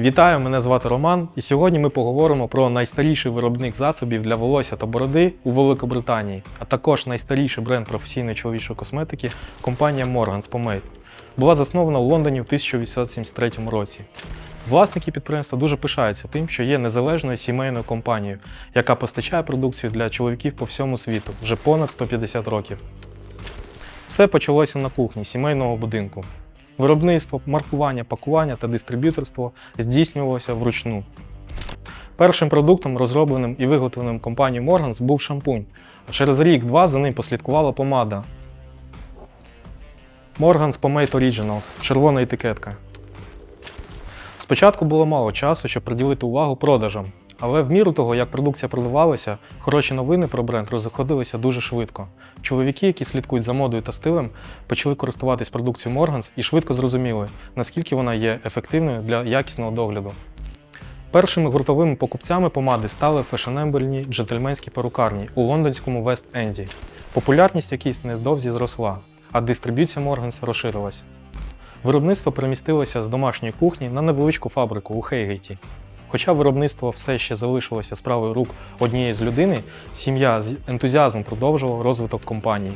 Вітаю, мене звати Роман, і сьогодні ми поговоримо про найстаріший виробник засобів для волосся та бороди у Великобританії, а також найстаріший бренд професійної чоловічої косметики компанія Morgans Pomade. Була заснована в Лондоні в 1873 році. Власники підприємства дуже пишаються тим, що є незалежною сімейною компанією, яка постачає продукцію для чоловіків по всьому світу вже понад 150 років. Все почалося на кухні сімейного будинку. Виробництво, маркування, пакування та дистриб'юторство здійснювалося вручну. Першим продуктом, розробленим і виготовленим компанією Morgans, був шампунь, а через рік-два за ним послідкувала помада. Morgans Pomade Originals червона етикетка. Спочатку було мало часу, щоб приділити увагу продажам, але в міру того, як продукція продавалася, хороші новини про бренд розходилися дуже швидко. Чоловіки, які слідкують за модою та стилем, почали користуватись продукцією Morgans і швидко зрозуміли, наскільки вона є ефективною для якісного догляду. Першими гуртовими покупцями помади стали фешенебельні джентльменські перукарні у лондонському Вест-Енді, популярність яких невдовзі зросла, а дистриб'юція Morgans розширилась. Виробництво перемістилося з домашньої кухні на невеличку фабрику у Хейгейті. Хоча виробництво все ще залишилося справою рук однієї з людини, сім'я з ентузіазмом продовжувала розвиток компанії.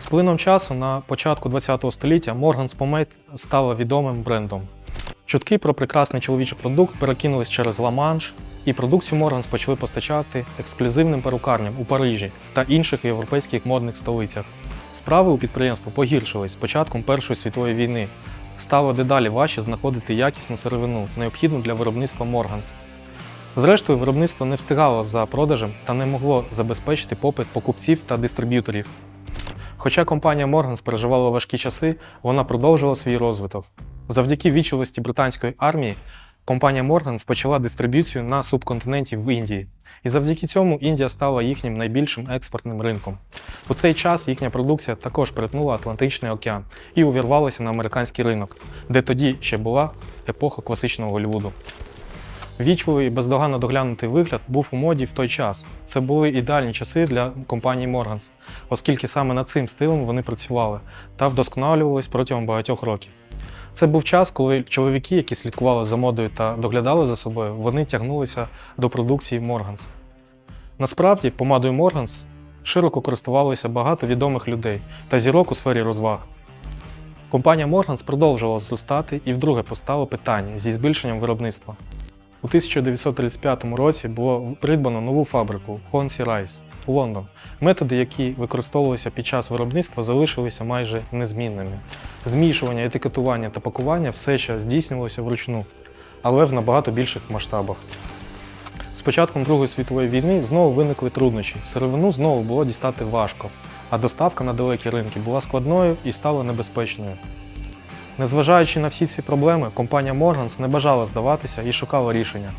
З плином часу на початку ХХ століття Morgans Pomade стала відомим брендом. Чутки про прекрасний чоловічий продукт перекинулись через Ла-Манш, і продукцію Morgans почали постачати ексклюзивним перукарням у Парижі та інших європейських модних столицях. Справи у підприємства погіршились з початком Першої світової війни. Стало дедалі важче знаходити якісну сировину, необхідну для виробництва Морганс. Зрештою, виробництво не встигало за продажем та не могло забезпечити попит покупців та дистриб'юторів. Хоча компанія Морганс переживала важкі часи, вона продовжила свій розвиток. Завдяки вічливості британської армії компанія Morgans почала дистриб'юцію на субконтиненті в Індії. І завдяки цьому Індія стала їхнім найбільшим експортним ринком. У цей час їхня продукція також перетнула Атлантичний океан і увірвалася на американський ринок, де тоді ще була епоха класичного Голлівуду. Вічливий і бездоганно доглянутий вигляд був у моді в той час. Це були ідеальні часи для компанії Morgans, оскільки саме над цим стилем вони працювали та вдосконалювались протягом багатьох років. Це був час, коли чоловіки, які слідкували за модою та доглядали за собою, вони тягнулися до продукції Морганс. Насправді, помадою Морганс широко користувалося багато відомих людей та зірок у сфері розваг. Компанія Морганс продовжувала зростати і вдруге постало питання зі збільшенням виробництва. У 1935 році було придбано нову фабрику Hornsey Rice Лондон. Методи, які використовувалися під час виробництва, залишилися майже незмінними. Змішування, етикетування та пакування все ще здійснювалося вручну, але в набагато більших масштабах. З початком Другої світової війни знову виникли труднощі. Сировину знову було дістати важко, а доставка на далекі ринки була складною і стала небезпечною. Незважаючи на всі ці проблеми, компанія Morgans не бажала здаватися і шукала рішення.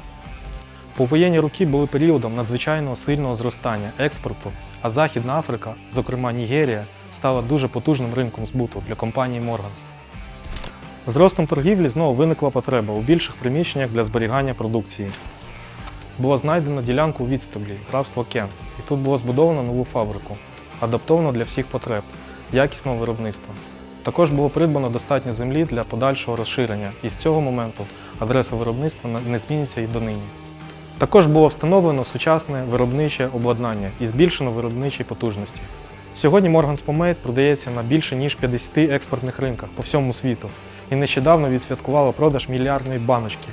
Повоєнні роки були періодом надзвичайного сильного зростання експорту, а Західна Африка, зокрема Нігерія, стала дуже потужним ринком збуту для компанії Morgans. З ростом торгівлі знову виникла потреба у більших приміщеннях для зберігання продукції. Було знайдено ділянку у відстеблі, графство Кен, і тут було збудовано нову фабрику, адаптовано для всіх потреб, якісного виробництва. Також було придбано достатньо землі для подальшого розширення, і з цього моменту адреса виробництва не- зміниться і донині. Також було встановлено сучасне виробниче обладнання і збільшено виробничі потужності. Сьогодні Morgans Pomade продається на більше ніж 50 експортних ринках по всьому світу і нещодавно відсвяткувала продаж мільярдної баночки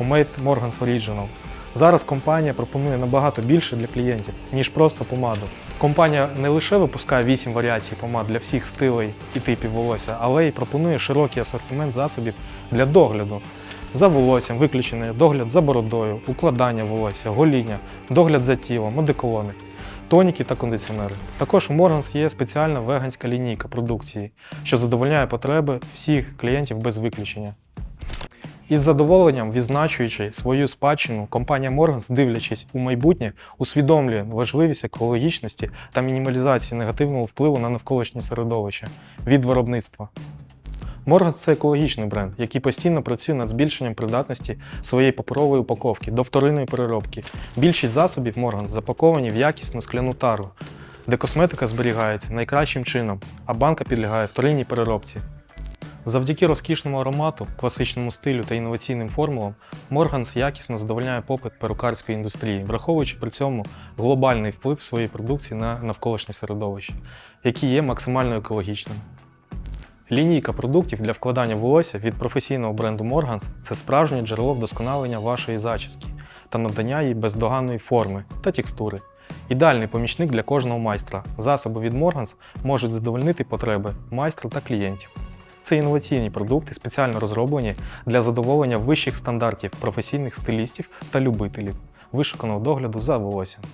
Pomade Morgans Original. Зараз компанія пропонує набагато більше для клієнтів, ніж просто помаду. Компанія не лише випускає 8 варіацій помад для всіх стилей і типів волосся, але й пропонує широкий асортимент засобів для догляду. За волоссям виключений догляд за бородою, укладання волосся, гоління, догляд за тілом, одеколони, тоніки та кондиціонери. Також у Morgans є спеціальна веганська лінійка продукції, що задовольняє потреби всіх клієнтів без виключення. Із задоволенням відзначуючи свою спадщину, компанія Morgans, дивлячись у майбутнє, усвідомлює важливість екологічності та мінімалізації негативного впливу на навколишнє середовище від виробництва. Morgans – це екологічний бренд, який постійно працює над збільшенням придатності своєї паперової упаковки до вторинної переробки. Більшість засобів Morgans запаковані в якісну скляну тару, де косметика зберігається найкращим чином, а банка підлягає вторинній переробці. Завдяки розкішному аромату, класичному стилю та інноваційним формулам, Морганс якісно задовольняє попит перукарської індустрії, враховуючи при цьому глобальний вплив своєї продукції на навколишнє середовище, який є максимально екологічним. Лінійка продуктів для вкладання волосся від професійного бренду Morgans – це справжнє джерело вдосконалення вашої зачіски та надання їй бездоганної форми та текстури. Ідеальний помічник для кожного майстра. Засоби від Morgans можуть задовольнити потреби майстра та клієнтів. Це інноваційні продукти, спеціально розроблені для задоволення вищих стандартів професійних стилістів та любителів вишуканого догляду за волоссям.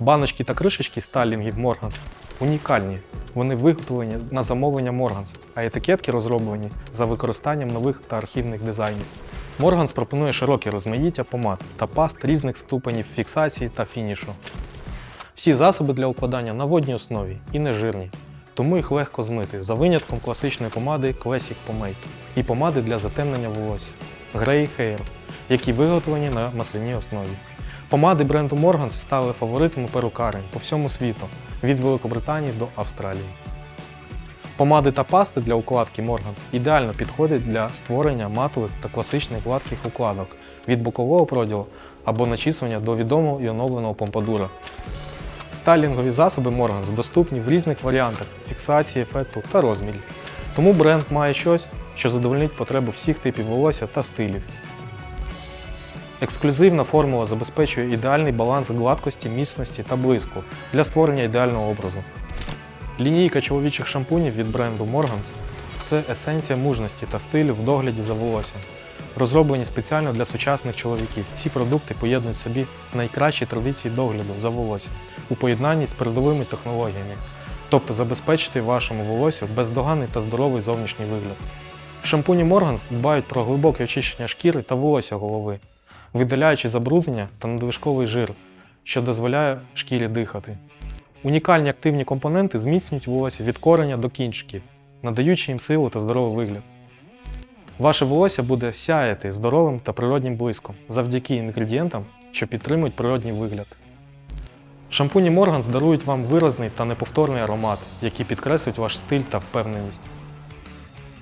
Баночки та кришечки стайлінгів Morgans унікальні. Вони виготовлені на замовлення Morgans, а етикетки розроблені за використанням нових та архівних дизайнів. Morgans пропонує широке розмаїття помад та паст різних ступенів фіксації та фінішу. Всі засоби для укладання на водній основі і нежирні, тому їх легко змити за винятком класичної помади Classic Pomade і помади для затемнення волосся Grey Hair, які виготовлені на масляній основі. Помади бренду Morgans стали фаворитами перукарень по всьому світу від Великобританії до Австралії. Помади та пасти для укладки Morgans ідеально підходять для створення матових та класичних гладких укладок від бокового проділу або начісування до відомого і оновленого помпадура. Стайлінгові засоби Morgans доступні в різних варіантах фіксації ефекту та розмірів. Тому бренд має щось, що задовольнить потреби всіх типів волосся та стилів. Ексклюзивна формула забезпечує ідеальний баланс гладкості, міцності та блиску для створення ідеального образу. Лінійка чоловічих шампунів від бренду Morgans це есенція мужності та стилю в догляді за волоссям. Розроблені спеціально для сучасних чоловіків, ці продукти поєднують в собі найкращі традиції догляду за волоссям у поєднанні з передовими технологіями, тобто забезпечити вашому волосю бездоганний та здоровий зовнішній вигляд. Шампуні Morgans дбають про глибоке очищення шкіри та волосся голови, видаляючи забруднення та надлишковий жир, що дозволяє шкірі дихати. Унікальні активні компоненти зміцнюють волосся від кореня до кінчиків, надаючи їм силу та здоровий вигляд. Ваше волосся буде сяяти здоровим та природнім блиском завдяки інгредієнтам, що підтримують природній вигляд. Шампуні Morgans дарують вам виразний та неповторний аромат, який підкреслить ваш стиль та впевненість.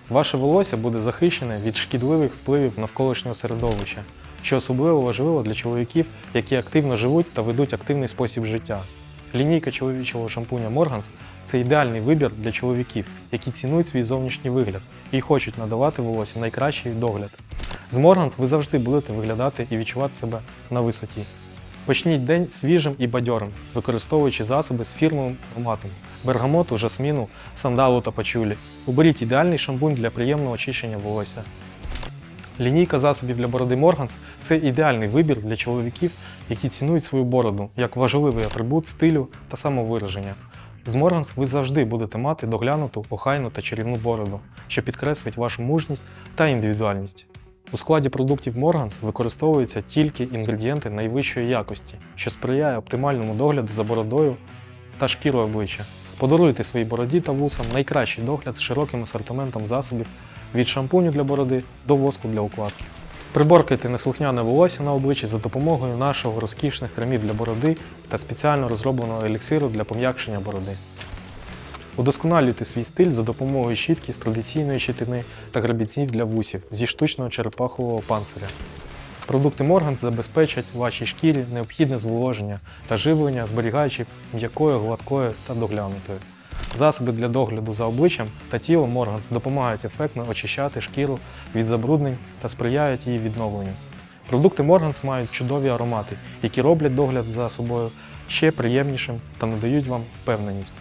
Ваше волосся буде захищене від шкідливих впливів навколишнього середовища, що особливо важливо для чоловіків, які активно живуть та ведуть активний спосіб життя. Лінійка чоловічого шампуня Morgans – це ідеальний вибір для чоловіків, які цінують свій зовнішній вигляд і хочуть надавати волосю найкращий догляд. З Morgans ви завжди будете виглядати і відчувати себе на висоті. Почніть день свіжим і бадьорим, використовуючи засоби з фірмовим ароматом бергамоту, жасміну, сандалу та пачулі. Оберіть ідеальний шампунь для приємного очищення волосся. Лінійка засобів для бороди Morgans – це ідеальний вибір для чоловіків, які цінують свою бороду як важливий атрибут стилю та самовираження. З Morgans ви завжди будете мати доглянуту, охайну та чарівну бороду, що підкреслить вашу мужність та індивідуальність. У складі продуктів Morgans використовуються тільки інгредієнти найвищої якості, що сприяє оптимальному догляду за бородою та шкірою обличчя. Подаруйте своїй бороді та вусам найкращий догляд з широким асортиментом засобів від шампуню для бороди до воску для укладки. Приборкайте неслухняне волосся на обличчі за допомогою нашого розкішних кремів для бороди та спеціально розробленого еліксиру для пом'якшення бороди. Удосконалюйте свій стиль за допомогою щітки з традиційної щитини та грабіців для вусів зі штучного черепахового панциря. Продукти Morgans забезпечать вашій шкірі необхідне зволоження та живлення, зберігаючи м'якою, гладкою та доглянутою. Засоби для догляду за обличчям та тілом Morgans допомагають ефектно очищати шкіру від забруднень та сприяють її відновленню. Продукти Morgans мають чудові аромати, які роблять догляд за собою ще приємнішим та надають вам впевненість.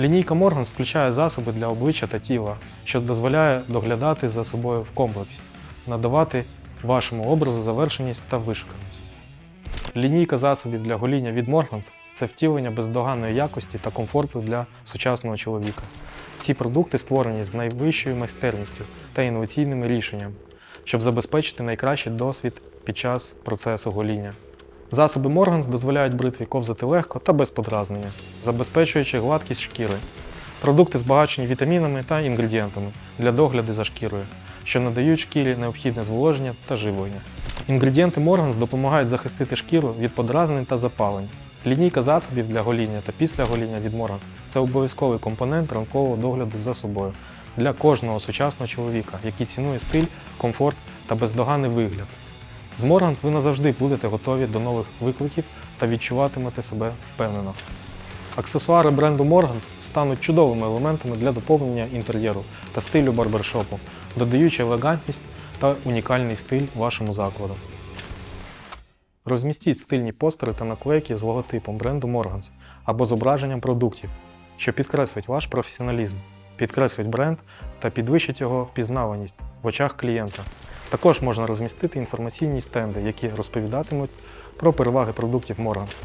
Лінійка Morgans включає засоби для обличчя та тіла, що дозволяє доглядати за собою в комплексі, надавати вашому образу завершеність та вишуканість. Лінійка засобів для гоління від Morgans – це втілення бездоганної якості та комфорту для сучасного чоловіка. Ці продукти створені з найвищою майстерністю та інноваційними рішеннями, щоб забезпечити найкращий досвід під час процесу гоління. Засоби Morgans дозволяють бритві ковзати легко та без подразнення, забезпечуючи гладкість шкіри. Продукти збагачені вітамінами та інгредієнтами для догляду за шкірою, що надають шкірі необхідне зволоження та живлення. Інгредієнти Morgans допомагають захистити шкіру від подразнень та запалень. Лінійка засобів для гоління та після гоління від Morgans – це обов'язковий компонент ранкового догляду за собою, для кожного сучасного чоловіка, який цінує стиль, комфорт та бездоганний вигляд. З Морганс ви назавжди будете готові до нових викликів та відчуватимете себе впевнено. Аксесуари бренду Morgans стануть чудовими елементами для доповнення інтер'єру та стилю барбершопу, додаючи елегантність та унікальний стиль вашому закладу. Розмістіть стильні постери та наклейки з логотипом бренду Morgans або зображенням продуктів, що підкреслить ваш професіоналізм, підкреслить бренд та підвищить його впізнаваність в очах клієнта. Також можна розмістити інформаційні стенди, які розповідатимуть про переваги продуктів Morgans.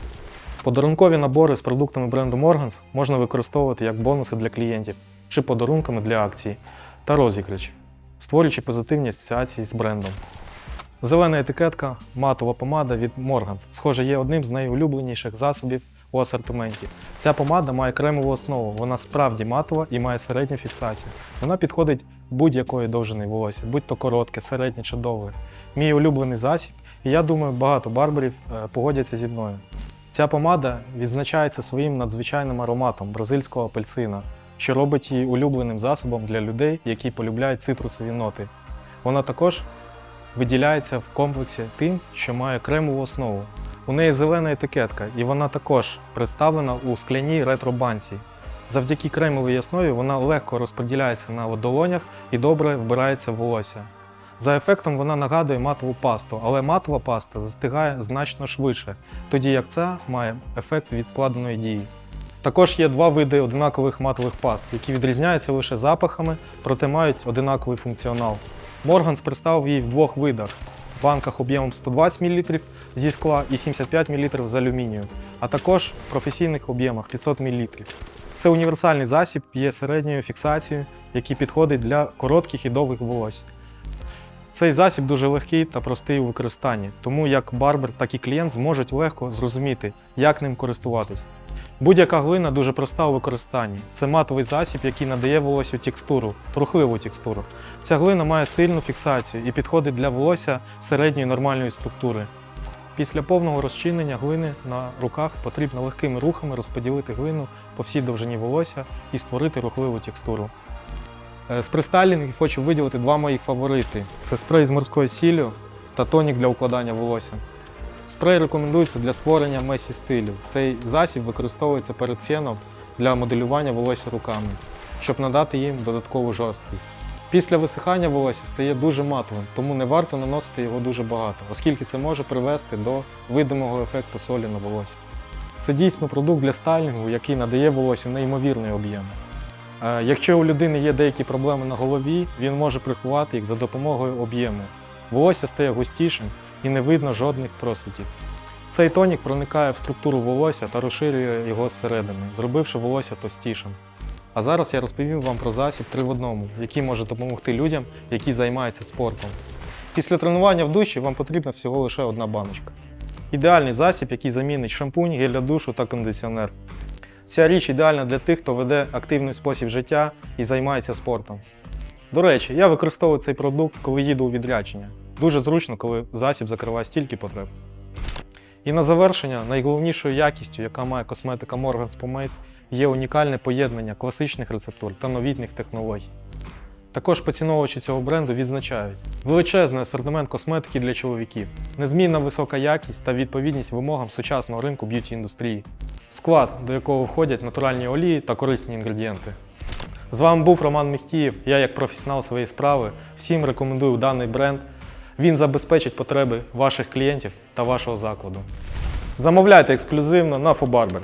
Подарункові набори з продуктами бренду Morgans можна використовувати як бонуси для клієнтів чи подарунками для акцій та розіграшів, створюючи позитивні асоціації з брендом. Зелена етикетка матова помада від Morgans, схоже, є одним з найулюбленіших засобів у асортименті. Ця помада має кремову основу, вона справді матова і має середню фіксацію. Вона підходить будь-якої довжини волосся, будь то коротке, середнє чи довге. Мій улюблений засіб, і я думаю, багато барберів е, погодяться зі мною. Ця помада відзначається своїм надзвичайним ароматом бразильського апельсина, що робить її улюбленим засобом для людей, які полюбляють цитрусові ноти. Вона також виділяється в комплексі тим, що має кремову основу. У неї зелена етикетка, і вона також представлена у скляній ретро-банці. Завдяки кремовій основі вона легко розподіляється на долонях і добре вбирається в волосся. За ефектом вона нагадує матову пасту, але матова паста застигає значно швидше, тоді як ця має ефект відкладеної дії. Також є два види одинакових матових паст, які відрізняються лише запахами, проте мають одинаковий функціонал. Морганс представив її в двох видах: в банках об'ємом 120 мл зі скла і 75 мл з алюмінію, а також в професійних об'ємах 500 мл. Це універсальний засіб є середньою фіксацією, який підходить для коротких і довгих волосся. Цей засіб дуже легкий та простий у використанні, тому як барбер, так і клієнт зможуть легко зрозуміти, як ним користуватись. Будь-яка глина дуже проста у використанні. Це матовий засіб, який надає волосю текстуру, рухливу текстуру. Ця глина має сильну фіксацію і підходить для волосся середньої нормальної структури. Після повного розчинення глини на руках потрібно легкими рухами розподілити глину по всій довжині волосся і створити рухливу текстуру. Е, З престайлінгів хочу виділити два моїх фаворити: це спрей з морською сіллю та тонік для укладання волосся. Спрей рекомендується для створення месі стилю. Цей засіб використовується перед феном для моделювання волосся руками, щоб надати їм додаткову жорсткість. Після висихання волосся стає дуже матовим, тому не варто наносити його дуже багато, оскільки це може привести до видимого ефекту солі на волосся. Це дійсно продукт для стайлінгу, який надає волосю неймовірний об'єм. Якщо у людини є деякі проблеми на голові, він може приховати їх за допомогою об'єму. Волосся стає густішим і не видно жодних просвітів. Цей тонік проникає в структуру волосся та розширює його зсередини, зробивши волосся товстішим. А зараз я розповім вам про засіб 3 в одному, який може допомогти людям, які займаються спортом. Після тренування в душі вам потрібна всього лише одна баночка. Ідеальний засіб, який замінить шампунь, гель для душу та кондиціонер. Ця річ ідеальна для тих, хто веде активний спосіб життя і займається спортом. До речі, я використовую цей продукт, коли їду у відрядження. Дуже зручно, коли засіб закриває стільки потреб. І на завершення, найголовнішою якістю, яка має косметика Morgans Pomade, є унікальне поєднання класичних рецептур та новітніх технологій. Також поціновувачі цього бренду відзначають величезний асортимент косметики для чоловіків, незмінна висока якість та відповідність вимогам сучасного ринку б'юті індустрії, склад, до якого входять натуральні олії та корисні інгредієнти. З вами був Роман Міхтієв. Я, як професіонал своєї справи, всім рекомендую даний бренд. Він забезпечить потреби ваших клієнтів та вашого закладу. Замовляйте ексклюзивно на Фобарбер.